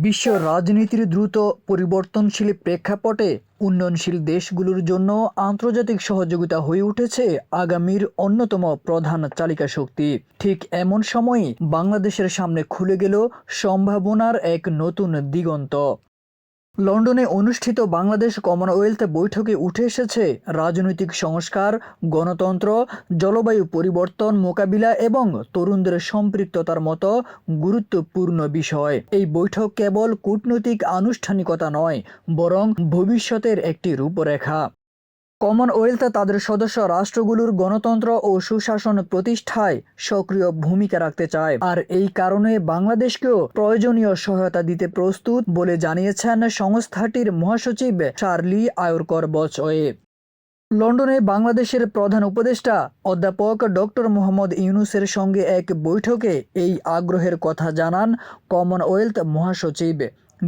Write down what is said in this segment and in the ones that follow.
বিশ্ব রাজনীতির দ্রুত পরিবর্তনশীল প্রেক্ষাপটে উন্নয়নশীল দেশগুলোর জন্য আন্তর্জাতিক সহযোগিতা হয়ে উঠেছে আগামীর অন্যতম প্রধান চালিকা শক্তি। ঠিক এমন সময়ই বাংলাদেশের সামনে খুলে গেল সম্ভাবনার এক নতুন দিগন্ত। লন্ডনে অনুষ্ঠিত বাংলাদেশ কমনওয়েলথ বৈঠকে উঠে এসেছে রাজনৈতিক সংস্কার, গণতন্ত্র, জলবায়ু পরিবর্তন মোকাবিলা এবং তরুণদের সম্পৃক্ততার মতো গুরুত্বপূর্ণ বিষয়। এই বৈঠক কেবল কূটনৈতিক আনুষ্ঠানিকতা নয়, বরং ভবিষ্যতের একটি রূপরেখা। কমনওয়েলথ তাদের সদস্য রাষ্ট্রগুলোর গণতন্ত্র ও সুশাসন প্রতিষ্ঠায় সক্রিয় ভূমিকা রাখতে চায়। আর এই কারণে বাংলাদেশকেও প্রয়োজনীয় সহায়তা দিতে প্রস্তুত বলে জানিয়েছেন সংস্থাটির মহাসচিব চার্লি আয়রকর বচয়ে। লন্ডনে বাংলাদেশের প্রধান উপদেষ্টা অধ্যাপক ডক্টর মোহাম্মদ ইউনুসের সঙ্গে এক বৈঠকে এই আগ্রহের কথা জানান কমনওয়েলথ মহাসচিব।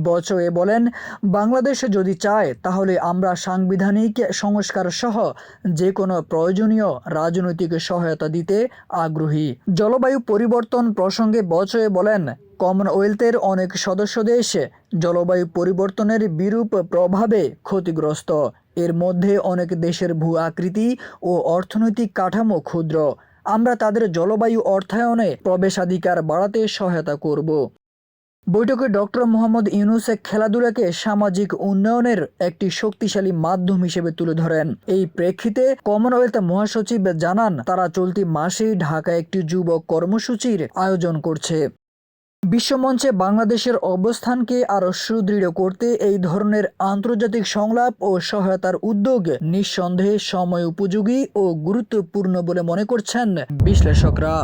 বচয়ে বলেন, বাংলাদেশ যদি চায়, তাহলে আমরা সাংবিধানিক সংস্কার সহ যে কোনো প্রয়োজনীয় রাজনৈতিক সহায়তা দিতে আগ্রহী। জলবায়ু পরিবর্তন প্রসঙ্গে বচয়ে বলেন, কমনওয়েলথের অনেক সদস্য দেশ জলবায়ু পরিবর্তনের বিরূপ প্রভাবে ক্ষতিগ্রস্ত। এর মধ্যে অনেক দেশের ভূ আকৃতি ও অর্থনৈতিক কাঠামো ক্ষুদ্র। আমরা তাদের জলবায়ু অর্থায়নে প্রবেশাধিকার বাড়াতে সহায়তা করব। বৈঠকে ডক্টর মোহাম্মদ ইউনুস খেলাধুলাকে সামাজিক উন্নয়নের একটি শক্তিশালী মাধ্যম হিসেবে তুলে ধরেন। এই প্রেক্ষিতে কমনওয়েলথ মহাসচিব জানান, তারা চলতি মাসেই ঢাকায় একটি যুব কর্মসূচির আয়োজন করছে। বিশ্বমঞ্চে বাংলাদেশের অবস্থানকে আরও সুদৃঢ় করতে এই ধরনের আন্তর্জাতিক সংলাপ ও সহায়তার উদ্যোগ নিঃসন্দেহে সময় উপযোগী ও গুরুত্বপূর্ণ বলে মনে করছেন বিশ্লেষকরা।